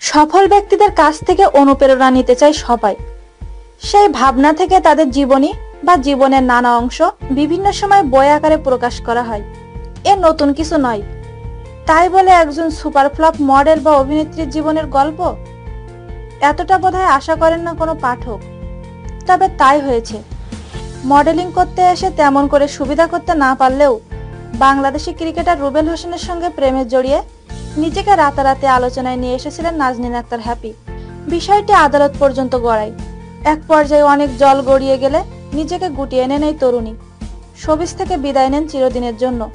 সফল ব্যক্তিদের কাছ থেকে অনুপ্রেরণা নিতে চাই সবাই। সেই ভাবনা থেকে তাদের জীবনী বা জীবনের নানা অংশ বিভিন্ন সময় বই আকারে প্রকাশ করা হয়। এ নতুন কিছু নয়। তাই বলে একজন সুপারফ্লপ, মডেল বা অভিনেত্রীর জীবনের গল্প? এতটা বোধহয় আশা করেন না কোনো পাঠক। তবে তাই হয়েছে। মডেলিং করতে এসে তেমন করে সুবিধা করতে না পারলেও বাংলাদেশি ক্রিকেটার রুবেল হোসেনের সঙ্গে প্রেমে জড়িয়ে নিজেকে রাতারাতি আলোচনায় নিয়ে এসেছিলেন নাজনীন আক্তার হ্যাপি। বিষয়টি আদালত পর্যন্ত গড়ায়। এক পর্যায়ে অনেক জল গড়িয়ে গেলে নিজেকে গুটিয়ে নেন এই তরুণী। শোবিস থেকে বিদায় নেন চিরদিনের জন্য।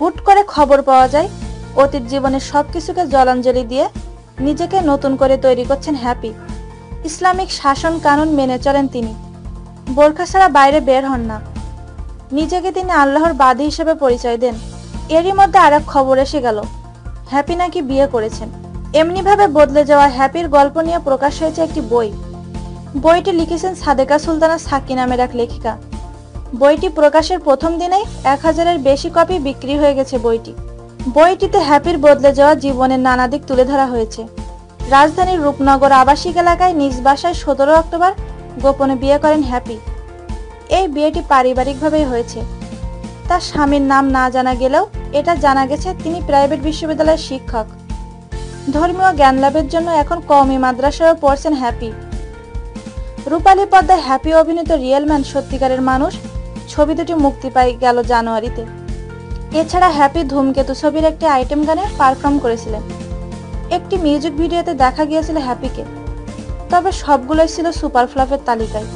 হুট করে খবর পাওয়া যায়, অতীত জীবনের সবকিছুকে জলাঞ্জলি দিয়ে নিজেকে নতুন করে তৈরি করছেন হ্যাপি। ইসলামিক শাসন কানুন মেনে চলেন তিনি। বোরখা ছাড়া বাইরে বের হন না। নিজেকে তিনি আল্লাহর বাদী হিসেবে পরিচয় দেন। এরই মধ্যে আর এক খবর এসে গেল। হ্যাপি নাকি বিয়ে করেছেন। এমনিভাবে বদলে যাওয়া হ্যাপির গল্প নিয়ে প্রকাশ হয়েছে একটি বই। বইটি লিখেছেন সাদেকা সুলতানা সাকি নামের এক লেখিকা। বইটি প্রকাশের প্রথম দিনেই এক হাজারের বেশি কপি বিক্রি হয়ে গেছে বইটি। বইটিতে হ্যাপির বদলে যাওয়া জীবনের নানা দিক তুলে ধরা হয়েছে। রাজধানীর রূপনগর আবাসিক এলাকায় নিজ বাসায় সতেরো অক্টোবর গোপনে বিয়ে করেন হ্যাপি। এই বিয়েটি পারিবারিকভাবেই হয়েছে। তার স্বামীর নাম না জানা গেলেও এটা জানা গেছে তিনি প্রাইভেট বিশ্ববিদ্যালয়ের শিক্ষক। ধর্মীয় জ্ঞান লাভের জন্য এখন কওমি মাদ্রাসায়ও পড়ছেন হ্যাপি। রূপালী পদ্মায় হ্যাপি অভিনীত রিয়েল ম্যান সত্যিকারের মানুষ ছবি দুটি মুক্তি পায় গেল জানুয়ারিতে। এছাড়া হ্যাপি ধূমকেতু ছবির একটি আইটেম গানে পারফর্ম করেছিলেন। একটি মিউজিক ভিডিওতে দেখা গিয়েছিল হ্যাপিকে। তবে সবগুলোই ছিল সুপার ফ্লপের তালিকায়।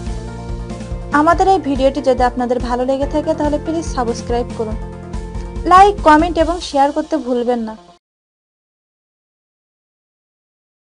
আমাদের এই ভিডিওটি যদি আপনাদের ভালো লেগে থাকে, তাহলে প্লিজ সাবস্ক্রাইব করুন। লাইক কমেন্ট এবং শেয়ার করতে ভুলবেন না।